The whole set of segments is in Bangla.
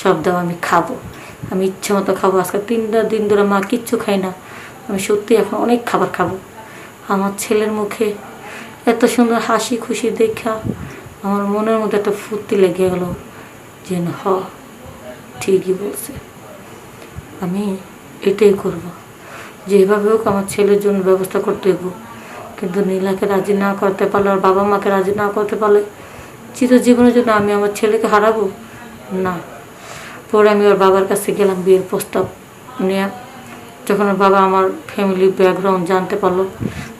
সব দাও, আমি খাব। আমি ইচ্ছে মতো খাব। আজকে তিনটা দিন ধরে মা কিচ্ছু খাই না। আমি সত্যি এখন অনেক খাবার খাব। আমার ছেলের মুখে এত সুন্দর হাসি খুশি দেখা, আমার মনের মধ্যে একটা ফুর্তি লেগে গেল যে হ, ঠিকই বলছে। আমি এটাই করব। যেভাবে হোক আমার ছেলের জন্য ব্যবস্থা করতে হইব। কিন্তু নীলাকে রাজি না করতে পারলে, আর বাবা মাকে রাজি না করতে পারলে, চিরজীবনের জন্য আমি আমার ছেলেকে হারাবো? না। পরে আমি ওর বাবার কাছে গেলাম বিয়ের প্রস্তাব নিয়ে। যখন ওর বাবা আমার ফ্যামিলি ব্যাকগ্রাউন্ড জানতে পারল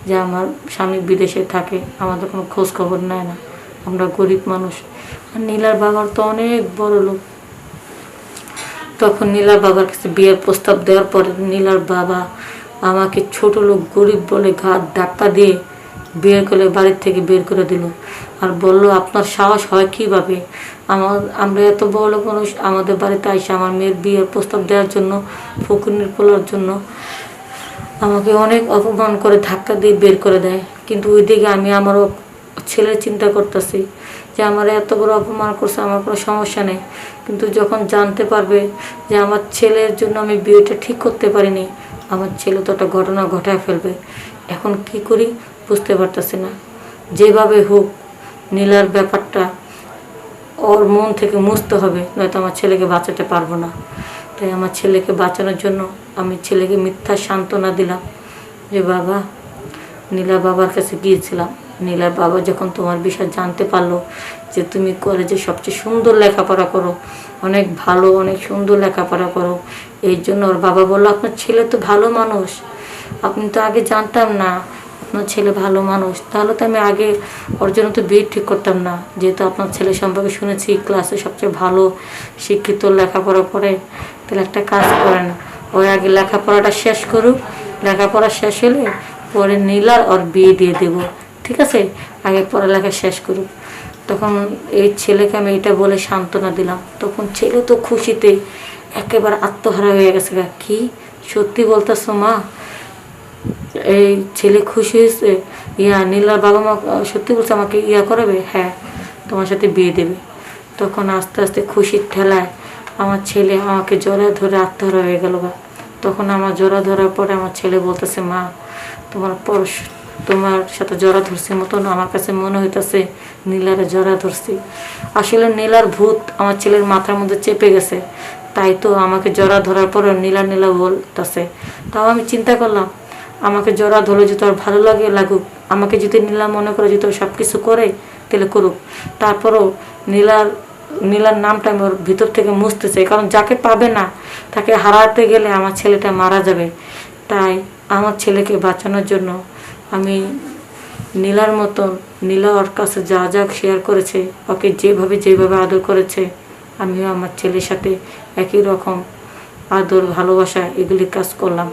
যে আমার স্বামী বিদেশে থাকে, আমাদের কোনো খোঁজ খবর নেয় না, আমরা গরিব মানুষ। আর নীলার বাবার তো অনেক বড় লোক। তখন নীলার বাবার কাছে বিয়ের প্রস্তাব দেওয়ার পরে নীলার বাবা আমাকে ছোট লোক, গরিব বলে ঘাট ধাক্কা দিয়ে বের করে বাড়ির থেকে বের করে দিল। আর বলল, আপনার সাহস হয় কীভাবে? আমার, আমরা এত বড় মানুষ, আমাদের বাড়িতে আইসে আমার মেয়ের বিয়ের প্রস্তাব দেওয়ার জন্য ফকুনির পোলার জন্য, আমাকে অনেক অপমান করে ধাক্কা দিয়ে বের করে দেয়। কিন্তু ওইদিকে আমি আমারও ছেলের চিন্তা করতেছি যে আমার এত বড় অপমান করছে, আমার কোনো সমস্যা নেই। কিন্তু যখন জানতে পারবে যে আমার ছেলের জন্য আমি বিয়েটা ঠিক করতে পারিনি, আমার ছেলে তো একটা ঘটনা ঘটায় ফেলবে। এখন কি করি বুঝতে পারতেছি না। যেভাবে হোক, নীলার ব্যাপারটা ওর মন থেকে মুছতে হবে, নয়তো আমার ছেলেকে বাঁচাতে পারব না। তাই আমার ছেলেকে বাঁচানোর জন্য আমি ছেলেকে মিথ্যা সান্ত্বনা দিলাম যে, বাবা, নীলা বাবার কাছে গিয়েছিলাম। নীলার বাবা যখন তোমার বিষয় জানতে পারল যে তুমি কলেজে সবচেয়ে সুন্দর লেখাপড়া করো, অনেক ভালো, অনেক সুন্দর লেখাপড়া করো এই জন্য ওর বাবা বলল, আপনার ছেলে তো ভালো মানুষ। আপনি তো আগে জানতাম না আপনার ছেলে ভালো মানুষ, তাহলে তো আমি আগে ওর জন্য তো বিয়ে ঠিক করতাম না। যেহেতু আপনার ছেলে সম্পর্কে শুনেছি ক্লাসে সবচেয়ে ভালো শিক্ষিত, লেখাপড়া করে, তাহলে একটা কাজ করেন। ওর আগে লেখাপড়াটা শেষ করুক, লেখাপড়া শেষ হলে পরে নীলার ওর বিয়ে দিয়ে দেব, ঠিক আছে? আগে পড়ালেখা শেষ করুক। তখন এই ছেলেকে আমি এটা বলে সান্ত্বনা দিলাম। তখন ছেলে তো খুশিতে একেবারে আত্মহারা হয়ে গেছে কি? সত্যি বলতেছো মা? এই ছেলে খুশি হয়েছে, ইয়া নীলার বাবা মা সত্যি বলছে আমাকে ইয়া করাবে? হ্যাঁ তোমার সাথে বিয়ে দেবে। তখন আস্তে আস্তে খুশির ঠেলায় আমার ছেলে আমাকে জড়া ধরে আত্মহারা হয়ে গেল গা। তখন আমার জড়া ধরার পরে আমার ছেলে বলতেছে, মা, তোমার পরশ, তোমার সাথে জড়া ধরছি মতন, আমার কাছে মনে হইতেছে নীলারে জড়া ধরছি। আসলে নীলার ভূত আমার ছেলের মাথার মধ্যে চেপে গেছে। তাই তো আমাকে জড়া ধরার পরে নীলা নীলা বলতেছে। তাও আমি চিন্তা করলাম আমাকে জড়া ধরলে যদি তোর ভালো লাগে, লাগুক। আমাকে যদি নীলা মনে করে যদি সব কিছু করে, তাহলে করুক। তারপরও নীলার নীলার নামটা আমি ওর ভিতর থেকে মুছতে চাই কারণ যাকে পাবে না, তাকে হারাতে গেলে আমার ছেলেটা মারা যাবে। তাই আমার ছেলেকে বাঁচানোর জন্য আমি নীলার মতন নীলা ওর কাছে যা যা শেয়ার করেছে, ওকে যেভাবে যেভাবে আদর করেছে, আমিও আমার ছেলের সাথে একই রকম আদর, ভালোবাসা এগুলি কাজ করলাম।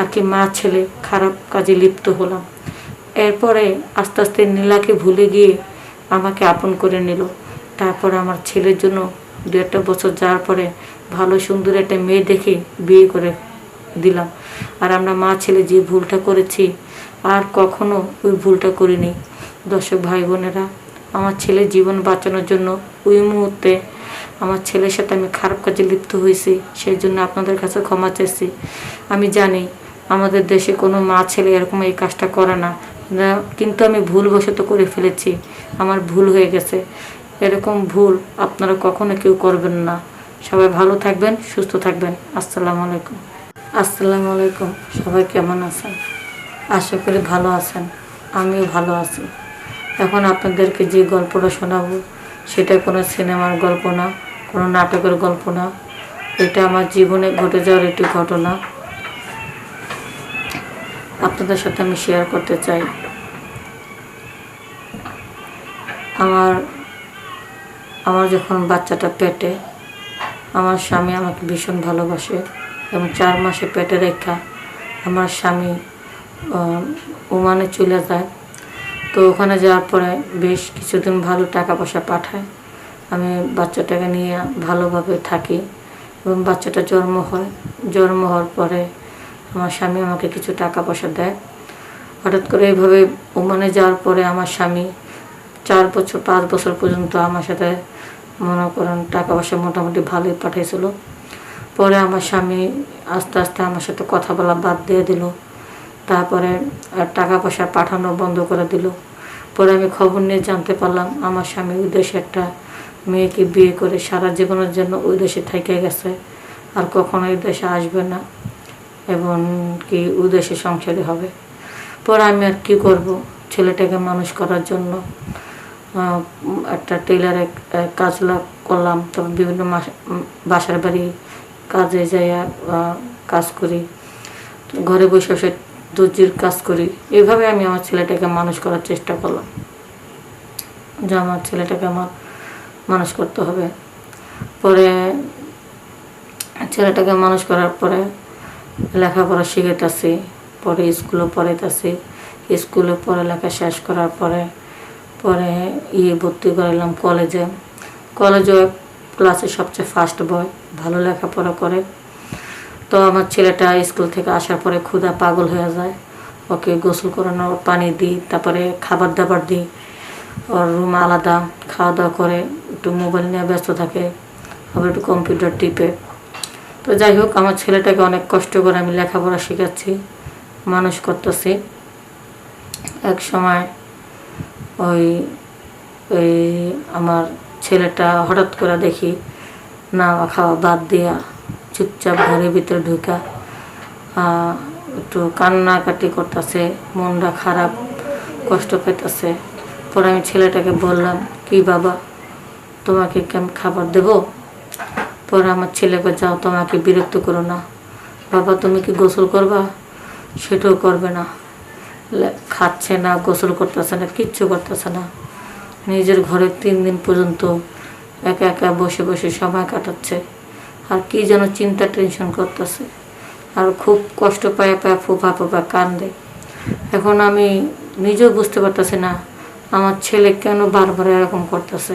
আর কি মা ছেলে খারাপ কাজে লিপ্ত হলাম। এরপরে আস্তে আস্তে নীলাকে ভুলে গিয়ে আমাকে আপন করে নিল। তারপর আমার ছেলের জন্য দু একটা বছর যাওয়ার পরে ভালো সুন্দর একটা মেয়ে দেখে বিয়ে করে দিলাম। আর আমরা মা ছেলে যে ভুলটা করেছি, আর কখনো ওই ভুলটা করিনি। দর্শক ভাই বোনেরা আমার ছেলের জীবন বাঁচানোর জন্য ওই মুহূর্তে আমার ছেলের সাথে আমি খারাপ কাজে লিপ্ত হয়েছি, সেই জন্য আপনাদের কাছে ক্ষমা চাইছি। আমি জানি আমাদের দেশে কোনো মা ছেলে এরকম এই কাজটা করে না। কিন্তু আমি ভুলবশত করে ফেলেছি। আমার ভুল হয়ে গেছে। এরকম ভুল আপনারা কখনো কেউ করবেন না। সবাই ভালো থাকবেন, সুস্থ থাকবেন। আসসালামু আলাইকুম। আসসালামু আলাইকুম। সবাই কেমন আছেন? আশা করি ভালো আছেন। আমিও ভালো আছি। এখন আপনাদেরকে যে গল্পটা শোনাবো, সেটা কোনো সিনেমার গল্প না, কোনো নাটকের গল্প না। এটা আমার জীবনে ঘটে যাওয়ার একটি ঘটনা। আপনাদের সাথে আমি শেয়ার করতে চাই। আমার আমার যখন বাচ্চাটা পেটে, আমার স্বামী আমাকে ভীষণ ভালোবাসে এবং চার মাসে পেটে রেখা আমার স্বামী ওমানে চলে যায়। তো ওখানে যাওয়ার পরে বেশ কিছুদিন ভালো টাকা পয়সা পাঠায়। আমি বাচ্চাটাকে নিয়ে ভালোভাবে থাকি এবং বাচ্চাটা জন্ম হয়, জন্ম হওয়ার পরে আমার স্বামী আমাকে কিছু টাকা পয়সা দেয়। হঠাৎ করে এইভাবে ওমানে যাওয়ার পরে আমার স্বামী চার বছর, পাঁচ বছর পর্যন্ত আমার সাথে মনে করেন টাকা পয়সা মোটামুটি ভালোই পাঠিয়েছিল। পরে আমার স্বামী আস্তে আস্তে আমার সাথে কথা বলা বাদ দিয়ে দিল। তারপরে টাকা পয়সা পাঠানো বন্ধ করে দিল। পরে আমি খবর নিয়ে জানতে পারলাম আমার স্বামী ওই দেশে একটা মেয়েকে বিয়ে করে সারা জীবনের জন্য ওই দেশে থেকে গেছে। আর কখনো এই দেশে আসবে না। এবং কি উদ্দেশ্যে দেশে সংসারী হবে। পরে আমি আর কি করব? ছেলেটাকে মানুষ করার জন্য একটা টেলারে কাজ করলাম। তখন বিভিন্ন বাসার বাড়ি কাজে যাই কাজ করি। ঘরে বসে বসে দর্জির কাজ করি। এইভাবে আমি আমার ছেলেটাকে মানুষ করার চেষ্টা করলাম। যে আমার ছেলেটাকে আমার মানুষ করতে হবে। পরে ছেলেটাকে মানুষ করার পরে লেখাপড়া শিখাইতেছি, পরে স্কুলে পড়াইতেছি। স্কুলে পড়ালেখা শেষ করার পরে পরে ইয়ে ভর্তি করালাম কলেজে। কলেজে ক্লাসে সবচেয়ে ফার্স্ট বয়, ভালো লেখাপড়া করে। তো আমার ছেলেটা স্কুল থেকে আসার পরে ক্ষুধা পাগল হয়ে যায়। ওকে গোসল করানো পানি দিই, তারপরে খাবার দাবার দিই। ওর রুম আলাদা, খাওয়া দাওয়া করে, একটু মোবাইল নিয়ে ব্যস্ত থাকে। আবার একটু কম্পিউটার টিপে। তো যাই হোক, আমার ছেলেটাকে অনেক কষ্ট করে আমি লেখাপড়া শেখাচ্ছি, মানুষ করতেছি। এক সময় ওই ওই আমার ছেলেটা হঠাৎ করে দেখি, না খাওয়া বাদ দিয়া চুপচাপ ঘরের ভিতরে ঢুকা। একটু কান্নাকাটি করতেছে, মনটা খারাপ, কষ্ট পেতেছে পরে আমি ছেলেটাকে বললাম, কি বাবা, তোমাকে কি আমি খাবার দেবো? পরে আমার ছেলেকে যাও, তোমাকে বিরক্ত করো না। বাবা, তুমি কি গোসল করবা? সেটাও করবে না। খাচ্ছে না, গোসল করতেছে না, কিচ্ছু করতেছে না। নিজের ঘরে তিন দিন পর্যন্ত একা একা বসে বসে সময় কাটাচ্ছে। আর কি যেন চিন্তা টেনশন করতেছে। আর খুব কষ্ট পায় পায় ফোপা ফোপা কান্দে। এখন আমি নিজেও বুঝতে পারতেছি না, আমার ছেলে কেন বারবার এরকম করতেছে।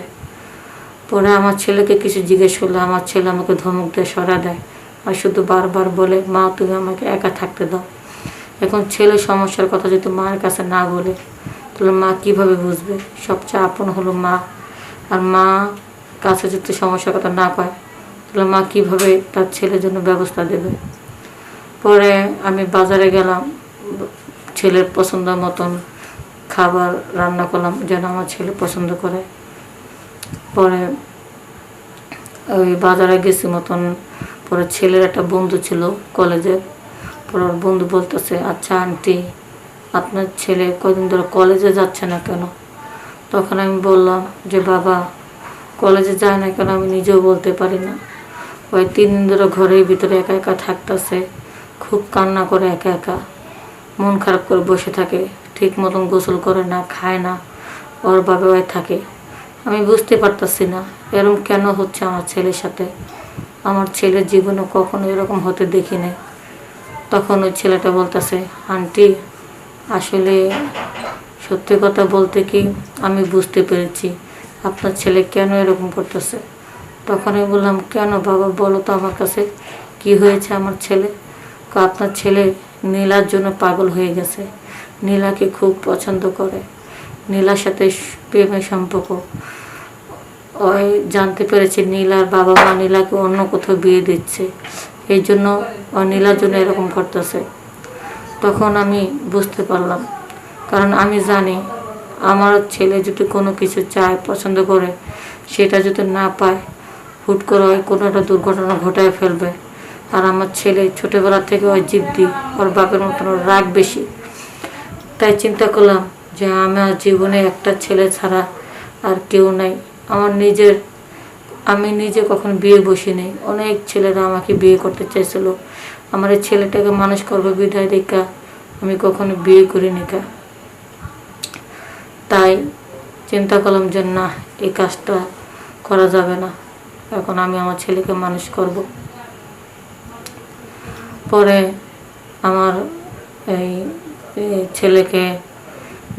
পরে আমার ছেলেকে কিছু জিজ্ঞেস করলে, আমার ছেলে আমাকে ধমক দিয়ে সরা দেয়। আর শুধু বারবার বলে, মা, তুমি আমাকে একা থাকতে দাও। এখন ছেলে সমস্যার কথা যদি মায়ের কাছে না বলে, তাহলে মা কীভাবে বুঝবে? সবচেয়ে আপন হলো মা। আর মা কাছে যদি সমস্যার কথা না কয়, তাহলে মা কীভাবে তার ছেলের জন্য ব্যবস্থা দেবে? পরে আমি বাজারে গেলাম, ছেলের পছন্দ মতন খাবার রান্না করলাম, যেন আমার ছেলে পছন্দ করে। পরে ওই বাজারে গেছি মতন। পরে ছেলের একটা বন্ধু ছিল কলেজে। পরে ওর বন্ধু বলতেছে আচ্ছা আন্টি, আপনার ছেলে কদিন ধরে কলেজে যাচ্ছে না কেন? তখন আমি বললাম যে, বাবা, কলেজে যায় না কেন আমি নিজেও বলতে পারি না। ওই তিন দিন ধরে ঘরের ভিতরে একা একা থাকতেছে, খুব কান্না করে একা একা। মন খারাপ করে বসে থাকে, ঠিক মতন গোসল করে না, খায় না। ওর বাবা থাকে। আমি বুঝতে পারতাছি না এরকম কেন হচ্ছে আমার ছেলের সাথে? আমার ছেলের জীবনে কখনো এরকম হতে দেখি নাই। তখন ওই ছেলেটা বলতেছে, আন্টি, আসলে সত্যি কথা বলতে কি আমি বুঝতে পেরেছি। আপনার ছেলে কেন এরকম করতেছে? তখন আমি বললাম, কেন বাবা, বলো তো আমার কাছে, কি হয়েছে আমার ছেলে? আপনার ছেলে নীলার জন্য পাগল হয়ে গেছে। নীলাকে খুব পছন্দ করে। নীলার সাথে প্রেমের সম্পর্ক। ওই জানতে পেরেছে নীলার বাবা মা নীলাকে অন্য কোথাও বিয়ে দিচ্ছে। এই জন্য ও নীলার জন্য এরকম করতেছে। তখন আমি বুঝতে পারলাম। কারণ আমি জানি আমার ছেলে যদি কোনো কিছু চায়, পছন্দ করে, সেটা যদি না পায়, হুট করে ওই কোনো একটা দুর্ঘটনা ঘটায় ফেলবে। আর আমার ছেলে ছোটোবেলা থেকে ওই জিদ্দি, ওর বাপের মতন রাগ বেশি। তাই চিন্তা করলাম যে আমার জীবনে একটা ছেলে ছাড়া আর কেউ নাই। আমার নিজের, আমি নিজে কখন বিয়ে বসি বসিনি। অনেক ছেলেরা আমাকে বিয়ে করতে চাইছিল। আমার এই ছেলেটাকে মানুষ করব বিদায় দেখা আমি কখনো বিয়ে করিনি কা। তাই চিন্তা করলাম যে না, এই কাজটা করা যাবে না। এখন আমি আমার ছেলেকে মানুষ করব। পরে আমার এই ছেলেকে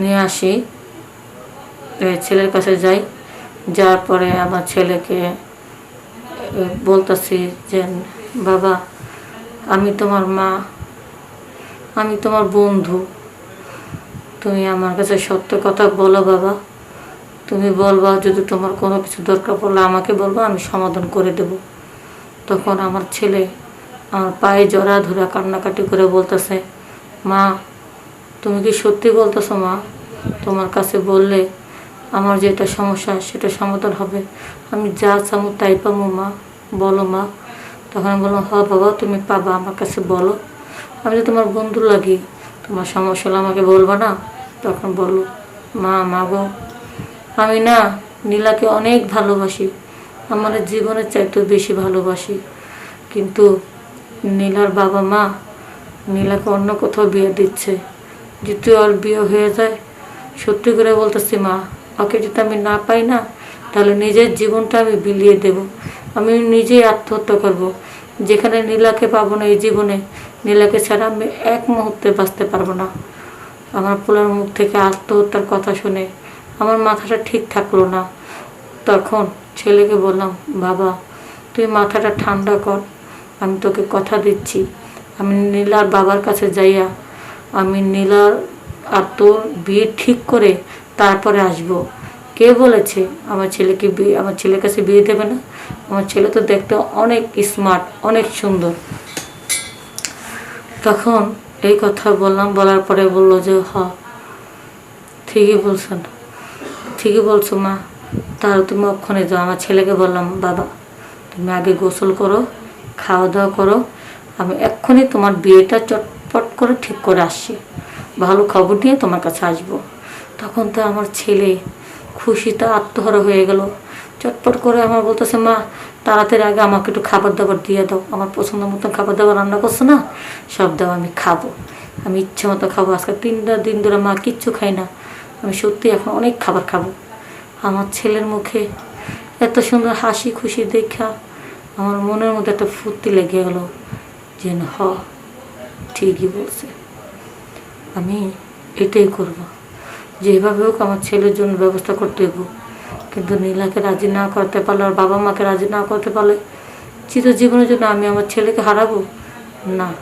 নিয়ে আসি। ছেলের কাছে যাই। যাওয়ার পরে আমার ছেলেকে বলতেছি যে, বাবা, আমি তোমার মা, আমি তোমার বন্ধু। তুমি আমার কাছে সত্য কথা বলো বাবা। তুমি বলবা, যদি তোমার কোনো কিছু দরকার পড়লে আমাকে বলবা, আমি সমাধান করে দেব। তখন আমার ছেলে আমার পায়ে জড়া ধরা কান্নাকাটি করে বলতেছে, মা তুমি কি সত্যি বলতেছো মা? তোমার কাছে বললে আমার যেটা সমস্যা, সেটা সমাধান হবে। আমি যা চামো তাই পাবো মা। বলো মা। তখন আমি বললাম হ বাবা, তুমি পাবা আমার কাছে, বলো। আমি তো তোমার বন্ধু লাগি, তোমার সমস্যা হলে আমাকে বলবা না? তখন বলল, মা মা গো, আমি না নীলাকে অনেক ভালোবাসি। আমার জীবনের চাইতেও বেশি ভালোবাসি। কিন্তু নীলার বাবা মা নীলাকে অন্য কোথাও বিয়ে দিচ্ছে। যদি ওর বিয়ে হয়ে যায়। সত্যি করে বলতেছি, মা ওকে যদি আমি না পাই না, তাহলে নিজের জীবনটা আমি বিলিয়ে দেব। আমি নিজেই আত্মহত্যা করব। যেখানে নীলাকে পাবো না এই জীবনে, নীলাকে ছাড়া আমি এক মুহূর্তে বাঁচতে পারব না। আমার পোলার মুখ থেকে আত্মহত্যার কথা শুনে আমার মাথাটা ঠিক থাকল না। তখন ছেলেকে বললাম, বাবা, তুই মাথাটা ঠান্ডা কর, আমি তোকে কথা দিচ্ছি। আমি নীলার বাবার কাছে যাইয়া আমি নীলার আর তোর বিয়ে ঠিক করে তারপরে আসব। কে বলেছে আমার ছেলেকে বিয়ে আমার ছেলের কাছে বিয়ে দেবে না? আমার ছেলে তো দেখতে অনেক স্মার্ট অনেক সুন্দর। তখন এই কথা বললাম, বলার পরে বলল যে, হ, ঠিকই বলছেন। ঠিকই বলছো মা। তাহলে তুমি ওখানে যাও। আমার ছেলেকে বললাম, বাবা, তুমি আগে গোসল করো খাওয়া দাওয়া করো। আমি এক্ষুনি তোমার বিয়েটা চটপট করে ঠিক করে আসছি। ভালো খবর নিয়ে তোমার কাছে আসব। তখন তো আমার ছেলে খুশিতে আত্মহারা হয়ে গেল। চটপট করে আমার বলতেছে মা তাড়াতাড়ি আগে আমাকে একটু খাবার দাবার দিয়ে দাও। আমার পছন্দ মতো খাবার দাবার রান্না করছ না? সব দাও আমি খাব। আমি ইচ্ছে মতো খাব। আজকে তিনটা দিন ধরে মা কিচ্ছু খাই না। আমি সত্যি এখন অনেক খাবার খাব। আমার ছেলের মুখে এত সুন্দর হাসি খুশি দেখা আমার মনের মধ্যে একটা ফুর্তি লেগে গেলো। যে না, হ ঠিকই বলছে। আমি এটাই করব। যেভাবে হোক আমার ছেলের জন্য ব্যবস্থা করতে হইব। কিন্তু নীলাকে রাজি না করতে পারলে, আর বাবা মাকে রাজি না করতে পারলে চিরজীবনের জন্য আমি আমার ছেলেকে হারাবো? না।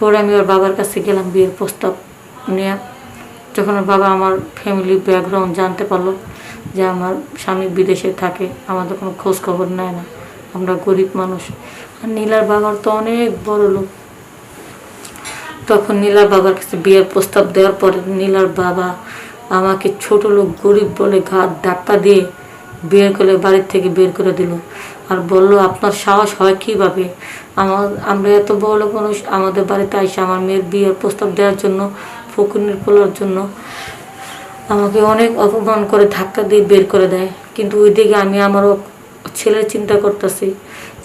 পরে আমি ওর বাবার কাছে গেলাম বিয়ের প্রস্তাব নিয়ে। যখন বাবা আমার ফ্যামিলি ব্যাকগ্রাউন্ড জানতে পারল যে আমার স্বামী বিদেশে থাকে, আমাদের কোনো খোঁজ খবর নেয় না। আমরা গরিব মানুষ। আর নীলার বাবার তো অনেক বড় লোক। তখন নীলার বাবার কাছে বিয়ের প্রস্তাব দেওয়ার পরে নীলার বাবা আমাকে ছোট লোক, গরিব বলে ঘাট ধাক্কা দিয়ে বিয়ে করে বাড়ির থেকে বের করে দিল। আর বলল, আপনার সাহস হয় কীভাবে? আমার আমরা এত বড় মানুষ, আমাদের বাড়িতে আইসে আমার মেয়ের বিয়ের প্রস্তাব দেওয়ার জন্য ফকুনির পোলার জন্য আমাকে অনেক অপমান করে ধাক্কা দিয়ে বের করে দেয়। কিন্তু ওইদিকে আমি আমারও ছেলের চিন্তা করতেছি।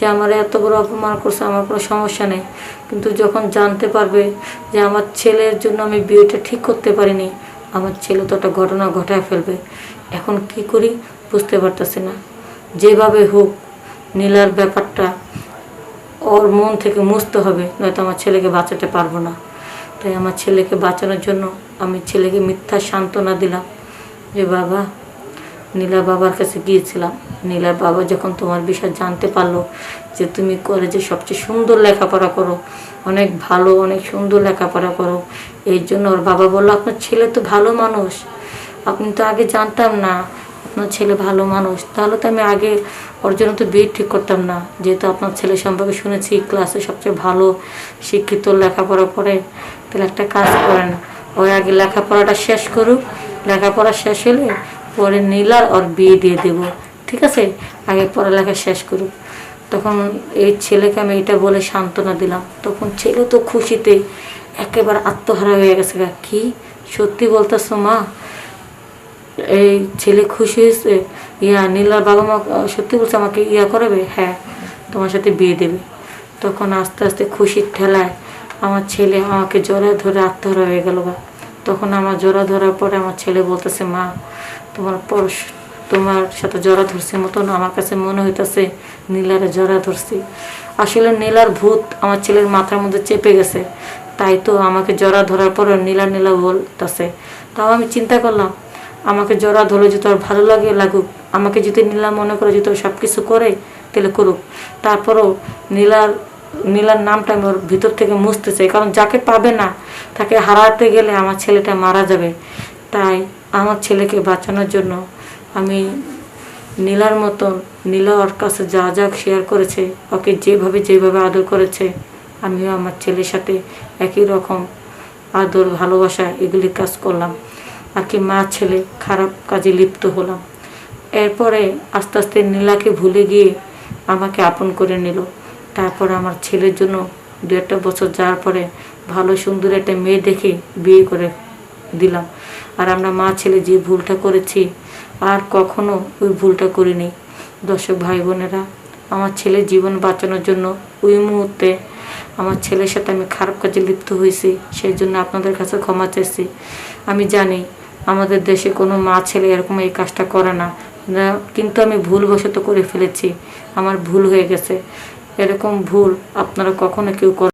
যে আমার এত বড় অপমান করছে, আমার কোনো সমস্যা নেই। কিন্তু যখন জানতে পারবে যে আমার ছেলের জন্য আমি বিয়েটা ঠিক করতে পারিনি, আমার ছেলে তো একটা ঘটনা ঘটায় ফেলবে। এখন কি করি বুঝতে পারতেছি না। যেভাবে হোক, নীলার ব্যাপারটা ওর মন থেকে মুছতে হবে, নয়তো আমার ছেলেকে বাঁচাতে পারব না। তাই আমার ছেলেকে বাঁচানোর জন্য আমি ছেলেকে মিথ্যা সান্ত্বনা দিলাম যে, বাবা নীলা বাবার কাছে গিয়েছিলাম। নীলার বাবা যখন তোমার বিষয় জানতে পারল যে তুমি কলেজে সবচেয়ে সুন্দর লেখাপড়া করো, অনেক ভালো, অনেক সুন্দর লেখাপড়া করো, এই জন্য ওর বাবা বলল, আপনার ছেলে তো ভালো মানুষ। আপনি তো আগে জানতাম না আপনার ছেলে ভালো মানুষ। তাহলে তো আমি আগে ওর জন্য তো বিয়ে ঠিক করতাম না। যেহেতু আপনার ছেলে সম্পর্কে শুনেছি ক্লাসে সবচেয়ে ভালো শিক্ষিত, লেখাপড়া করে, তাহলে একটা কাজ করেন। ওর আগে লেখাপড়াটা শেষ করুক। লেখাপড়া শেষ হলে পরে নীলার ওর বিয়ে দিয়ে দেব। ঠিক আছে? আগে পড়ালেখা শেষ করুক। তখন এই ছেলেকে আমি এটা বলে সান্ত্বনা দিলাম। তখন ছেলে তো খুশিতে একেবারে আত্মহারা হয়ে গেছে গা। কি? সত্যি বলতেছো মা? এই ছেলে খুশি হয়েছে? ইয়া নীলার বাবা মা, সত্যি বলছে আমাকে ইয়া করাবে? হ্যাঁ তোমার সাথে বিয়ে দেবে। তখন আস্তে আস্তে খুশির ঠেলায় আমার ছেলে আমাকে জোড়া ধরে আত্মহারা হয়ে গেল গা। তখন আমার জোড়া ধরার পরে আমার ছেলে বলতেছে, মা তোমার পরশ তোমার সাথে জড়া ধরছি মতন আমার কাছে মনে হইতাছে, নীলারে জড়া ধরছি। আসলে নীলার ভূত আমার ছেলের মাথার মধ্যে চেপে গেছে। তাই তো আমাকে জড়া ধরার পরে নীলা নীলা বলতেছে। তাও আমি চিন্তা করলাম, আমাকে জড়া ধরলে যদি ওর ভালো লাগে, লাগুক। আমাকে যদি নীলা মনে করে যদি সব কিছু করে, তাহলে করুক। তারপরও নীলার নীলার নামটা আমি ওর ভিতর থেকে মুছতে চাই কারণ যাকে পাবে না, তাকে হারাতে গেলে আমার ছেলেটা মারা যাবে। তাই আমার ছেলেকে বাঁচানোর জন্য আমি নীলার মতন, নীলা ওর কাছে যা যা শেয়ার করেছে, ওকে যেভাবে যেভাবে আদর করেছে, আমিও আমার ছেলের সাথে একই রকম আদর, ভালোবাসা এগুলি কাজ করলাম। আর কি মা ছেলে খারাপ কাজে লিপ্ত হলাম। এরপরে আস্তে আস্তে নীলাকে ভুলে গিয়ে আমাকে আপন করে নিল। তারপর আমার ছেলের জন্য দু একটা বছর যাওয়ার পরে ভালো সুন্দর একটা মেয়ে দেখে বিয়ে করে দিলাম। আর আমরা মা ছেলে যে ভুলটা করেছি, আর কখনো ওই ভুলটা করিনি। দর্শক ভাই বোনেরা, আমার ছেলের জীবন বাঁচানোর জন্য ওই মুহূর্তে আমার ছেলের সাথে আমি খারাপ কাজে লিপ্ত হয়েছি, সেই জন্য আপনাদের কাছে ক্ষমা চাইছি। আমি জানি আমাদের দেশে কোনো মা ছেলে এরকম এই কাজটা করে না। কিন্তু আমি ভুলবশত করে ফেলেছি। আমার ভুল হয়ে গেছে। এরকম ভুল আপনারা কখনো কেউ